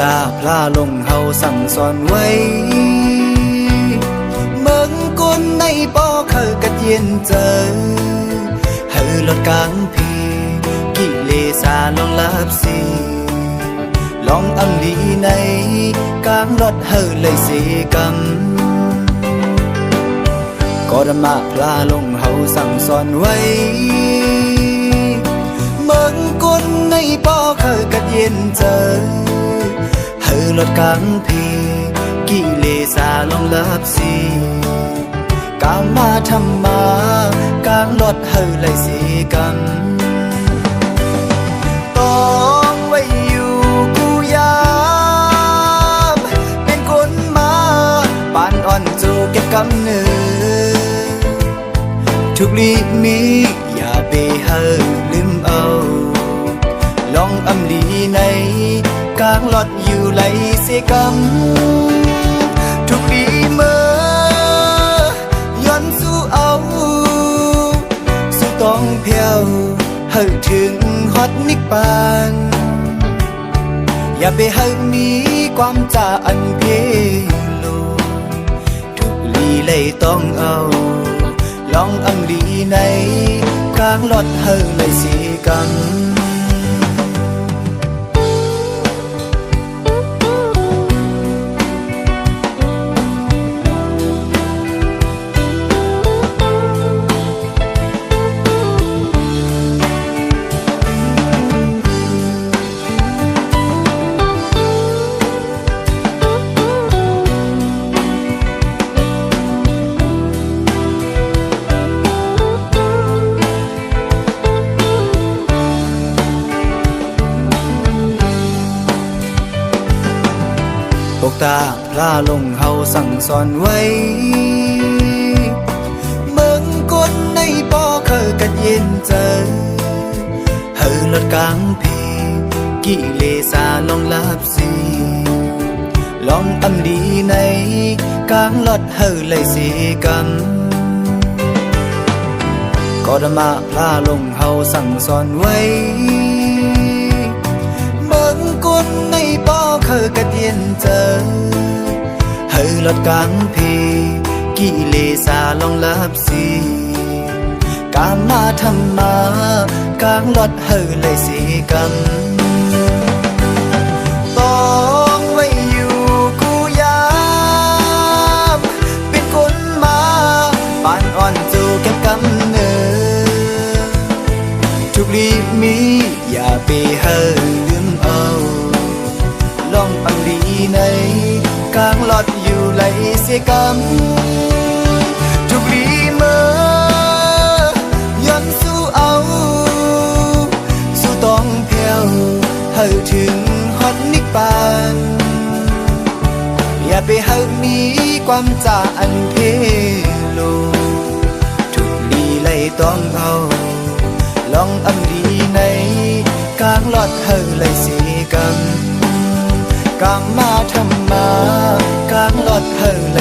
ตาพลาลงเฮาสั่งสอนไว้เมืองกุนในปอเคยกัดเย็นเจอเฮอลดกลางพีกิเลสาลองลับสีลองอังลีในกลางรถเฮอเลยสีกำก็ดมาพลาลงเฮาสั่งสอนไว้เมืองกุนในปอเคยกัดเย็นเจอ ลดกลางพี กิเลสาลองลับสีกามาทำมากางรถเฮอเลยสีกำต้องไว้อยู่กูยามเป็นคนมาปานอ่อนจูเก็บกำเนิดทุกลีมีอย่าไปเฮอลืมเอา ลองอำลีในกลางหลอดย ไหลเสียกำทุกลีเมื่อย้อนสู้เอา สู้ต้องเพียวเฮาถึงฮอตนิกปานอย่าไปเฮามีความจาอันเพโลทุกลีเลยต้องเอา ลองอังลีในกลางหลอดเฮาเลยสีกัน ตกตาพลาลงเฮาสั่งสอนไว้เมืองกนในปอเคยกัดเย็นเจอเฮอลดกลางเพกิเลสาลองลับสีลองอำดีในกลางลดเฮอเลยสีกันก็ดมาพลาลงเฮาสั่งสอนไว้ ป้อเคยกัดเย็นเจอเฮอลดกลางพีกิเลสาลองลับสีกามมาทำมากลางลดเฮอเลยสีกันต้องไว้อยู่กูยามเป็นคนมาปานอ่อนจูเก็บกำเนิดทุกลีมีอย่าไปเฮอ ปังลีในกลางหลอดอยู่ไหลเสียกำทุกลีเมื่อย้อนสู้เอา สู้ต้องเพียวเฮอถึงฮอตนิกปาน อย่าไปเฮอมีความจาอันเพโลทุกลีเลยต้องเอา ลองอำดีในกลางหลอดเฮอเลยสี กลางมาทำมากลางหลอดเพล